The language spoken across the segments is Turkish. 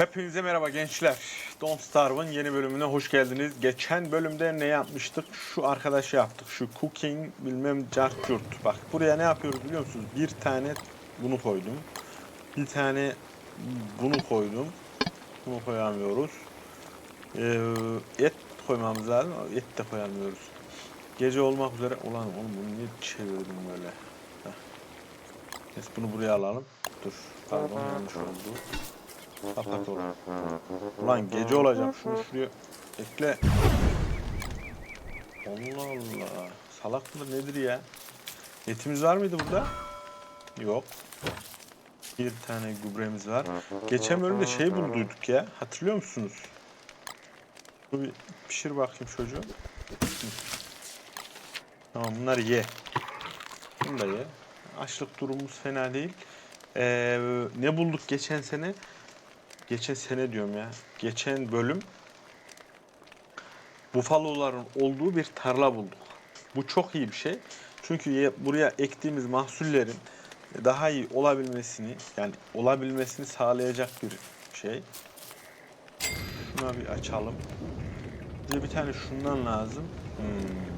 Hepinize merhaba gençler. Don't Starve'ın yeni bölümüne hoş geldiniz. Geçen bölümde ne yapmıştık? Şu arkadaşı yaptık. Şu cooking bilmem cart. Bak buraya ne yapıyoruz biliyor musunuz? Bir tane bunu koydum. Bir tane bunu koydum. Bunu koyamıyoruz. Ee, et koymamız lazım et de koyamıyoruz. Gece olmak üzere. Ulan oğlum bunu niye çevirdim böyle? Heh. Neyse bunu buraya alalım. Dur. Pardon yanlış oldu. Kapat oğlum. Ulan gece olacak. Şunu şuraya ekle. Allah Allah. Salak mıdır nedir ya? Etimiz var mıydı burada? Yok. Bir tane gübremiz var. Geçen bölümde şey bulduyduk ya. Hatırlıyor musunuz? Dur bir pişir bakayım çocuğu. Tamam bunları ye. Bunu da ye. Açlık durumumuz fena değil. Ee, ne bulduk geçen sene? Geçen sene diyorum ya. Geçen bölüm bufaloların olduğu bir tarla bulduk. Bu çok iyi bir şey. Çünkü buraya ektiğimiz mahsullerin daha iyi olabilmesini yani olabilmesini sağlayacak bir şey. Şuna bir açalım. Bize bir tane şundan lazım. Hmm.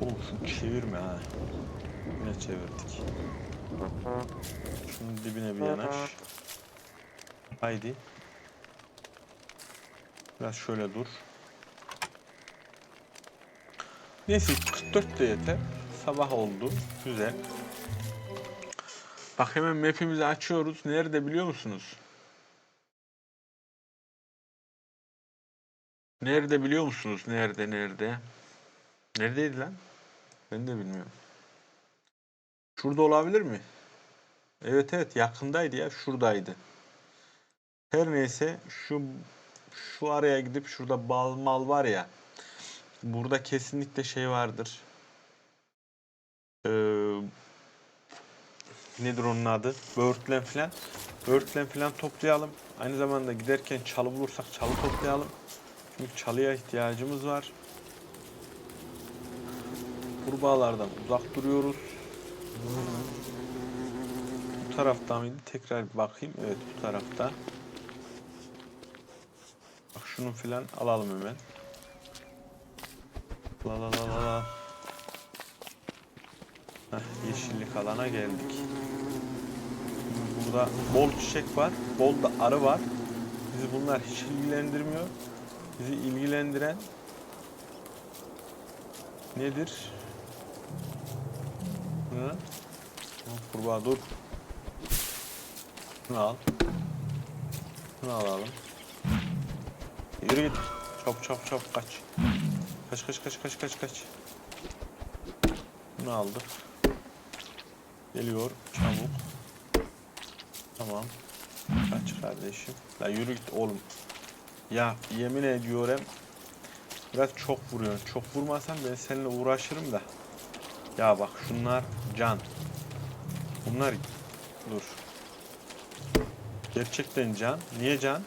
Oğlum çevirme ha. Yine çevirdik. Şunun dibine bir yanaş. Haydi. Biraz şöyle dur. Neyse 44 de yeter. Sabah oldu. Güzel. Bak hemen map'imizi açıyoruz. Nerede biliyor musunuz? Nerede biliyor musunuz? Nerede nerede? Neredeydi lan? Ben de bilmiyorum. Şurada olabilir mi? Evet evet yakındaydı ya. Şuradaydı. Her neyse şu şu araya gidip şurada bal mal var ya. Burada kesinlikle şey vardır. Ee, nedir onun adı? Böğürtlen falan. Böğürtlen falan toplayalım. Aynı zamanda giderken çalı bulursak çalı toplayalım. Çünkü çalıya ihtiyacımız var. Kurbağalardan uzak duruyoruz. Bu tarafta mıydı? Tekrar bir bakayım. Evet bu tarafta. Şunu filan alalım hemen. La la la la la. Yeşillik alana geldik. Burada bol çiçek var, bol da arı var. Bizi bunlar hiç ilgilendirmiyor. Bizi ilgilendiren nedir? Hı? Kurbağa dur. Şunu al. Şunu alalım. Yürü git. Çap çap çap kaç. Kaç kaç kaç kaç kaç kaç. Bunu aldık. Geliyor çabuk. Tamam. Kaç kardeşim. La yürü git oğlum. Ya yemin ediyorum biraz çok vuruyorsun. Çok vurmasan ben seninle uğraşırım da. Ya bak şunlar can. Bunlar dur. Gerçekten can. Niye can?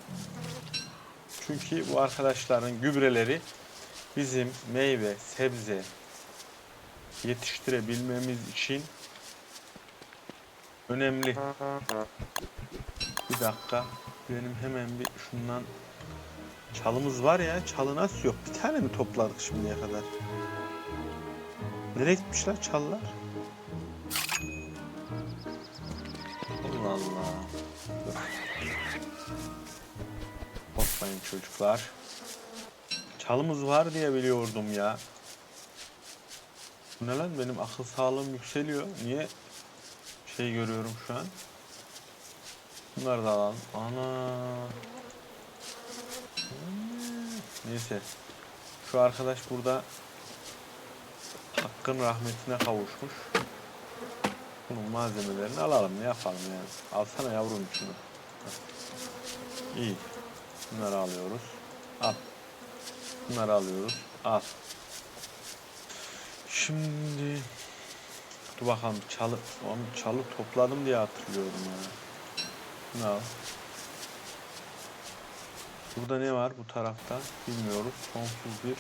Çünkü bu arkadaşların gübreleri bizim meyve, sebze yetiştirebilmemiz için önemli. Bir dakika. Benim hemen bir şundan çalımız var ya. Çalı nasıl yok? Bir tane mi topladık şimdiye kadar? Nereye gitmişler çalılar? Çocuklar. Çalımız var diye biliyordum ya. Ne lan benim akıl sağlığım yükseliyor. Niye şey görüyorum şu an? Bunları da alalım. Ana. Neyse. Şu arkadaş burada Hakkın rahmetine kavuşmuş. Bunun malzemelerini alalım. Ne yapalım yani? Alsana yavrum şunu. İyi. Bunları alıyoruz. Al. Bunları alıyoruz. Al. Şimdi dur bakalım çalı oğlum çalı topladım diye hatırlıyorum ya. Bunu al. Burada ne var bu tarafta? Bilmiyoruz. Sonsuz bir.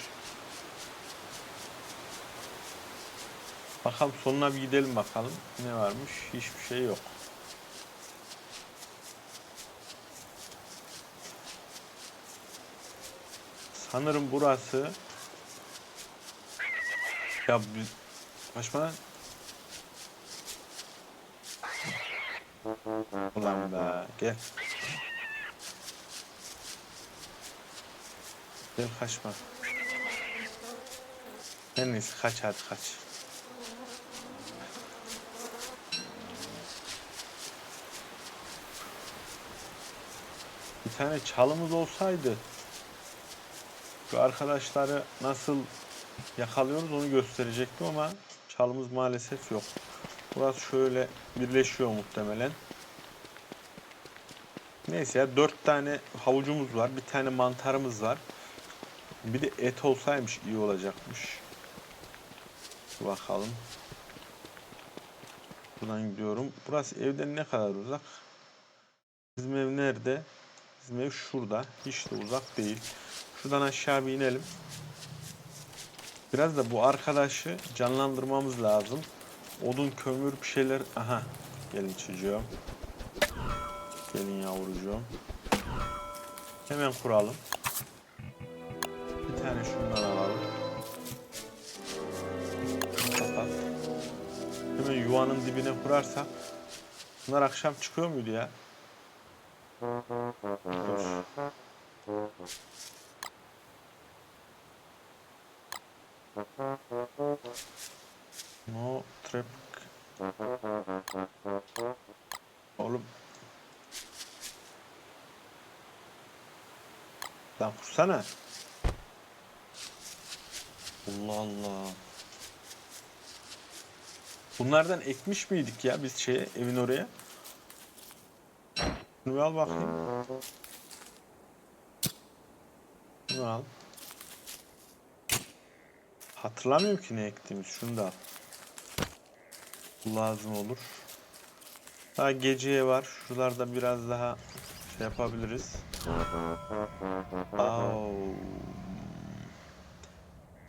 Bakalım sonuna bir gidelim bakalım. Ne varmış? Hiçbir şey yok. Sanırım burası ya lan. Ulan be gel. Gel kaçma. En iyisi kaç hadi kaç. Bir tane çalımız olsaydı şu arkadaşları nasıl yakalıyoruz onu gösterecektim ama çalımız maalesef yok. Burası şöyle birleşiyor muhtemelen. Neyse ya dört tane havucumuz var. Bir tane mantarımız var. Bir de et olsaymış iyi olacakmış. Bakalım. Buradan gidiyorum. Burası evden ne kadar uzak? Bizim ev nerede? Bizim ev şurada. Hiç de uzak değil. Şuradan aşağı bir inelim. Biraz da bu arkadaşı canlandırmamız lazım. Odun, kömür bir şeyler... Aha. Gelin çocuğum. Gelin yavrucuğum. Hemen kuralım. Bir tane şundan alalım. Kapat. Hemen yuvanın dibine kurarsak. Bunlar akşam çıkıyor muydu ya? No trap. Oğlum. Lan kursana. Allah Allah. Bunlardan ekmiş miydik ya biz şeye evin oraya? Şunu al bakayım. Şunu al. Hatırlamıyorum ki ne ektiğimiz. Şunu da al. Bu lazım olur. Daha geceye var. Şuralarda biraz daha şey yapabiliriz. Au.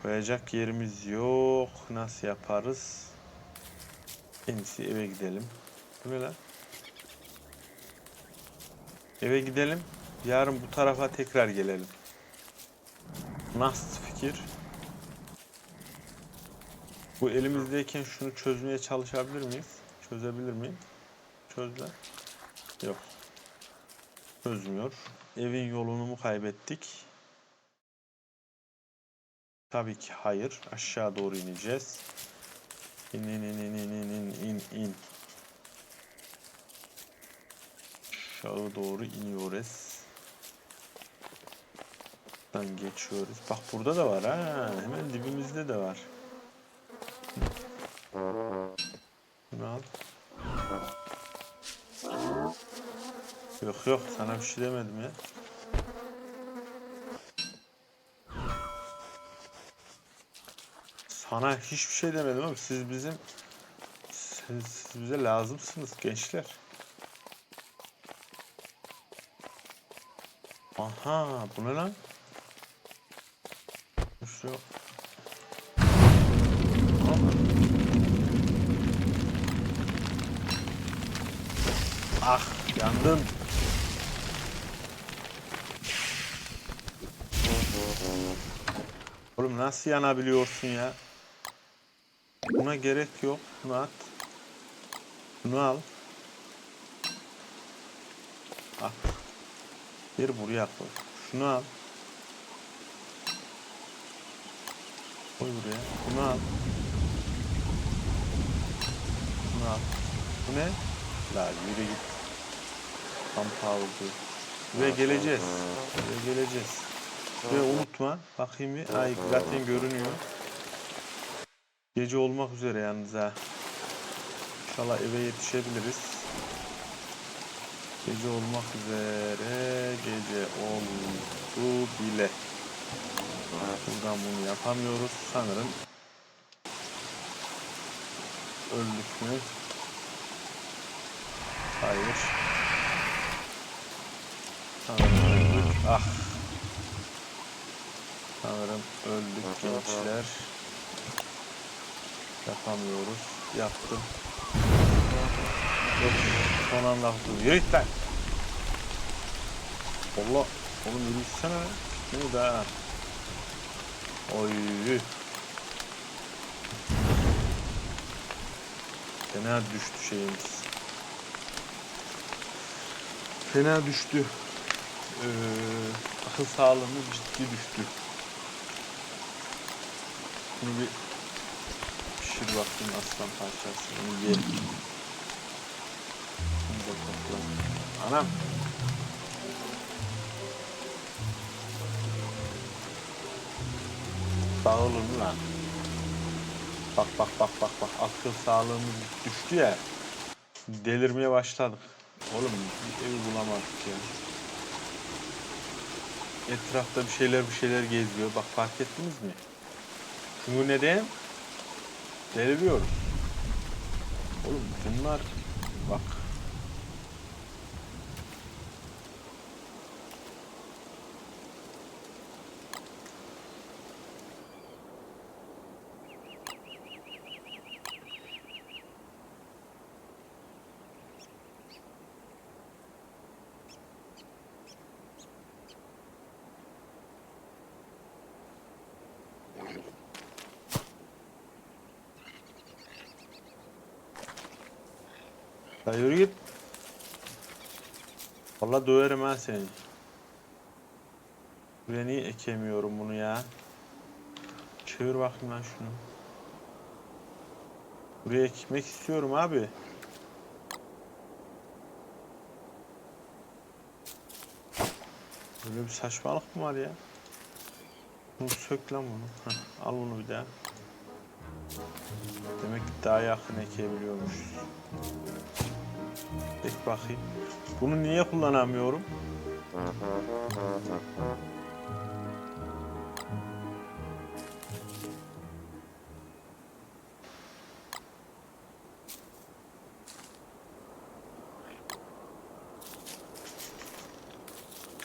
Koyacak yerimiz yok. Nasıl yaparız? En iyisi eve gidelim. Bu ne lan? Eve gidelim. Yarın bu tarafa tekrar gelelim. Nasıl fikir? Bu elimizdeyken şunu çözmeye çalışabilir miyiz? Çözebilir miyim? Çözle. Yok. Çözmüyor. Evin yolunu mu kaybettik? Tabii ki hayır. Aşağı doğru ineceğiz. İn in in in in in in in in. Aşağı doğru iniyoruz. Buradan geçiyoruz. Bak burada da var ha. Hemen dibimizde de var. Bunu al. Yok yok sana bir şey demedim ya. Sana hiçbir şey demedim ama siz bizim siz, siz bize lazımsınız gençler. Aha bu ne lan? Şu Ah yandım. Oğlum nasıl yanabiliyorsun ya? Buna gerek yok. Bunu at. Bunu al. At. Bir buraya koy. Şunu al. Koy buraya. Bunu al. Bunu al. Bu ne? La yürü git. Tam oldu. Ve geleceğiz. Ve geleceğiz. Ve unutma. Bakayım bir. Ay zaten görünüyor. Gece olmak üzere yalnız ha. İnşallah eve yetişebiliriz. Gece olmak üzere. Gece oldu bile. Buradan bunu yapamıyoruz. Sanırım öldük mü? Hayır. Sanırım öldük. Ah. Sanırım öldük gençler. Yapamıyoruz. Yaptım. Yok. Son anda kurtuldum. Yürü git. Allah. Oğlum yürü gitsene. Ne daha? Oy. Fena düştü şeyimiz. Fena düştü. Ee, akıl sağlığımız ciddi düştü. Bunu bir pişir bakayım aslan parçası. Bunu yiyelim. Anam. Dağılır mı lan? Bak bak bak bak bak akıl sağlığımız düştü ya. Delirmeye başladık. Oğlum bir ev bulamadık ya. Etrafta bir şeyler bir şeyler geziyor. Bak fark ettiniz mi? Çünkü neden? Deliriyoruz. Oğlum bunlar bak. Ya yürü git. Vallahi döverim ha seni. Buraya niye ekemiyorum bunu ya? Çevir bakayım lan şunu. Buraya ekmek istiyorum abi. Böyle bir saçmalık mı var ya? Bunu sök lan bunu. Heh, al bunu bir daha. Demek ki daha yakın ekebiliyormuşuz. Ek bakayım. Bunu niye kullanamıyorum?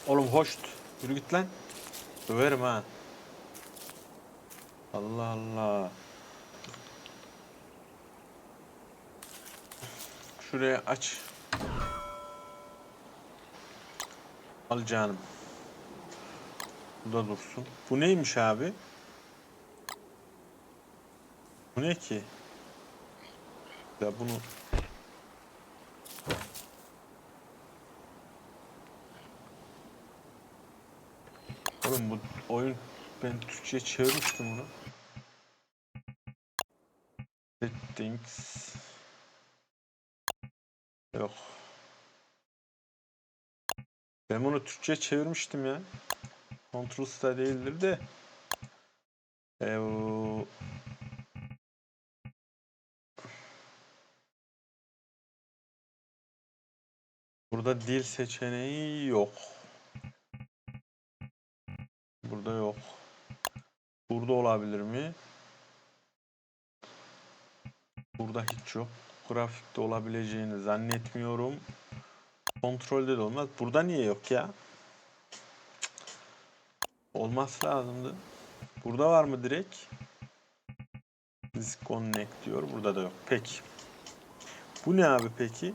Oğlum hoşt. Yürü git lan. Döverim ha. Allah Allah. Şuraya aç. Al canım. Bu da dursun. Bu neymiş abi? Bu ne ki? Ya bunu Oğlum bu oyun ben Türkçe'ye çevirmiştim bunu. Settings Yok. Ben bunu Türkçe çevirmiştim ya. Control da değildir de. Ee, o- Burada dil seçeneği yok. Burada yok. Burada olabilir mi? Burada hiç yok. Grafikte olabileceğini zannetmiyorum. Kontrolde de olmaz. Burada niye yok ya? Olması lazımdı. Burada var mı direkt? Disconnect diyor. Burada da yok. Peki. Bu ne abi peki?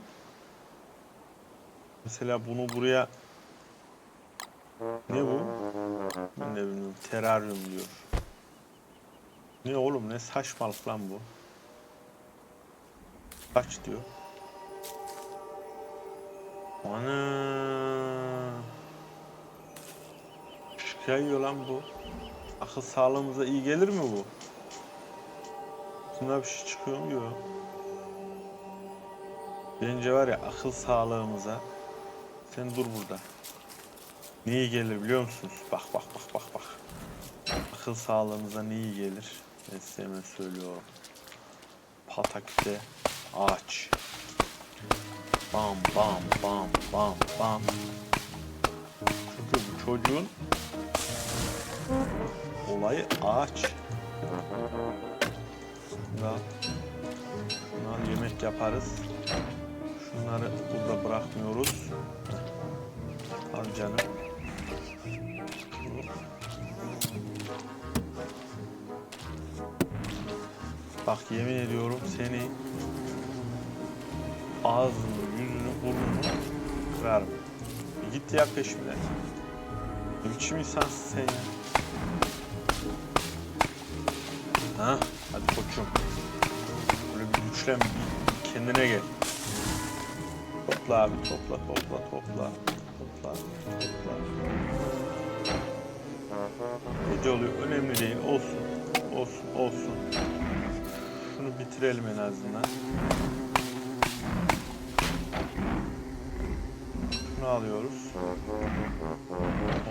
Mesela bunu buraya ne bu? De bilmiyorum. Teraryum diyor. Ne oğlum ne saçmalık lan bu? Kaç diyor. Ana. Şikayıyor lan bu. Akıl sağlığımıza iyi gelir mi bu? Bunda bir şey çıkıyor mu? Yok. Bence var ya akıl sağlığımıza sen dur burada. Ne iyi gelir biliyor musunuz? Bak bak bak bak bak. Akıl sağlığımıza ne iyi gelir? Ben size hemen söylüyorum. Pataküte ağaç. Bam bam bam bam bam. Çünkü bu çocuğun olayı ağaç. Da şundan yemek yaparız. Şunları burada bırakmıyoruz. Al canım. Bak yemin ediyorum seni ağzını, yüzünü, burnunu kırarım. Bir git ya peşimden. Ne biçim insansın sen ya? Ha, hadi koçum. Böyle bir güçlen, bir kendine gel. Topla abi, topla, topla, topla. Topla, topla. Gece oluyor, önemli değil. Olsun, olsun, olsun. Şunu bitirelim en azından. Alıyoruz.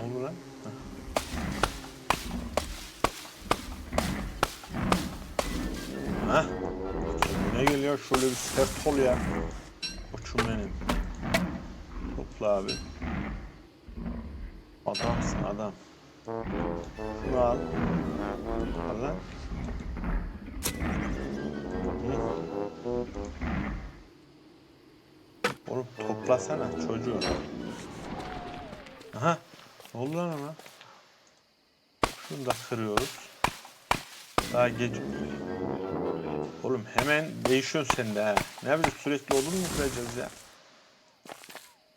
Oldu lan? Ne geliyor? Şöyle bir sert ol ya. Koçum benim. Topla abi. Adamsın adam. Şunu al. Al lan. Oğlum toplasana çocuğu. Aha. Ne oldu lan ona? Şunu da kırıyoruz. Daha gece... Oğlum hemen değişiyorsun sen de ha. Ne yapacağız sürekli odun mu kıracağız ya?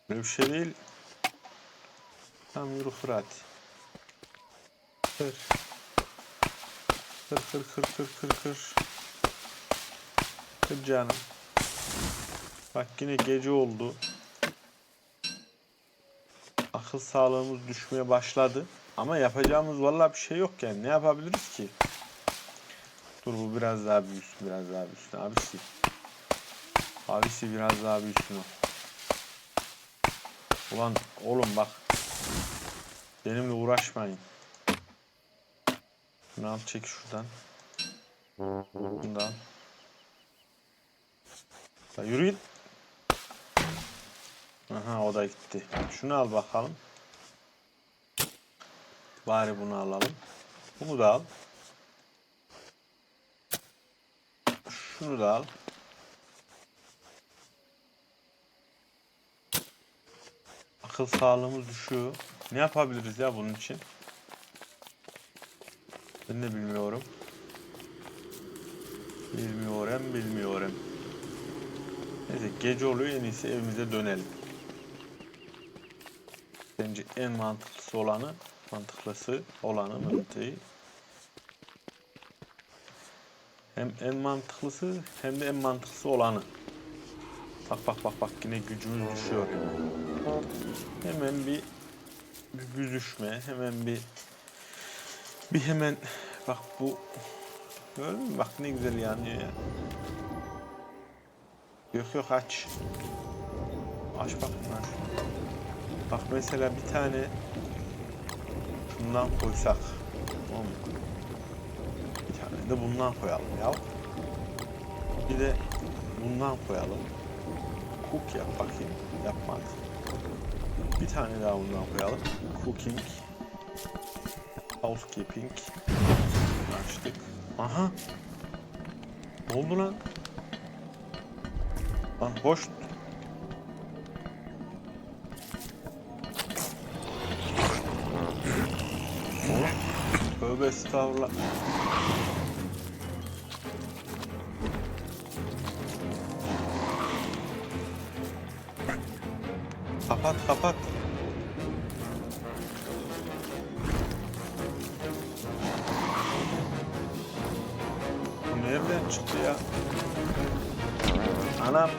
Böyle bir şey değil. Tamam yürü hadi. Kır. Kır kır kır kır kır kır. Kır canım. Bak yine gece oldu. Akıl sağlığımız düşmeye başladı. Ama yapacağımız vallahi bir şey yok yani. Ne yapabiliriz ki? Dur bu biraz daha büyüsün, biraz daha büyüsün. Abisi. Abisi biraz daha büyüsün o. Ulan oğlum bak. Benimle uğraşmayın. Şunu al çek şuradan. Bunu da al. Ya yürü git. Aha o da gitti. Şunu al bakalım. Bari bunu alalım. Bunu da al. Şunu da al. Akıl sağlığımız düşüyor. Ne yapabiliriz ya bunun için? Ben de bilmiyorum. Bilmiyorum, bilmiyorum. Neyse gece oluyor en iyisi evimize dönelim. En mantıklısı olanı, mantıklısı olanı mantığı. Hem en mantıklısı hem de en mantıklısı olanı. Bak bak bak bak yine gücümüz düşüyor. Hemen bir, bir büzüşme, hemen bir bir hemen bak bu gördün mü? Bak ne güzel yanıyor ya. Yok yok aç. Aç bak bunlar. Bak mesela bir tane şundan koysak. Tamam? Bir tane de bundan koyalım ya. Bir de bundan koyalım. Cook yap bakayım. Yapmadı. Bir tane daha bundan koyalım. Cooking. Housekeeping. Açtık. Aha. Ne oldu lan? Lan hoş. Tövbe estağfurullah. Kapat kapat. Bu nereden çıktı ya? Anam.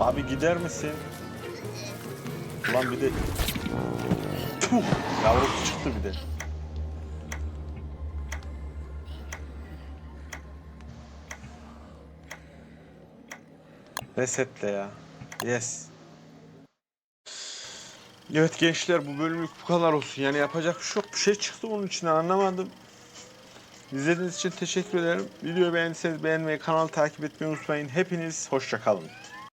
Abi gider misin? Ulan bir de... Tuh! Yavrusu çıktı bir de. Resetle ya. Yes. Evet gençler bu bölümlük bu kadar olsun. Yani yapacak bir şey yok. Bir şey çıktı onun için anlamadım. İzlediğiniz için teşekkür ederim. Videoyu beğendiyseniz beğenmeyi, kanalı takip etmeyi unutmayın. Hepiniz hoşçakalın.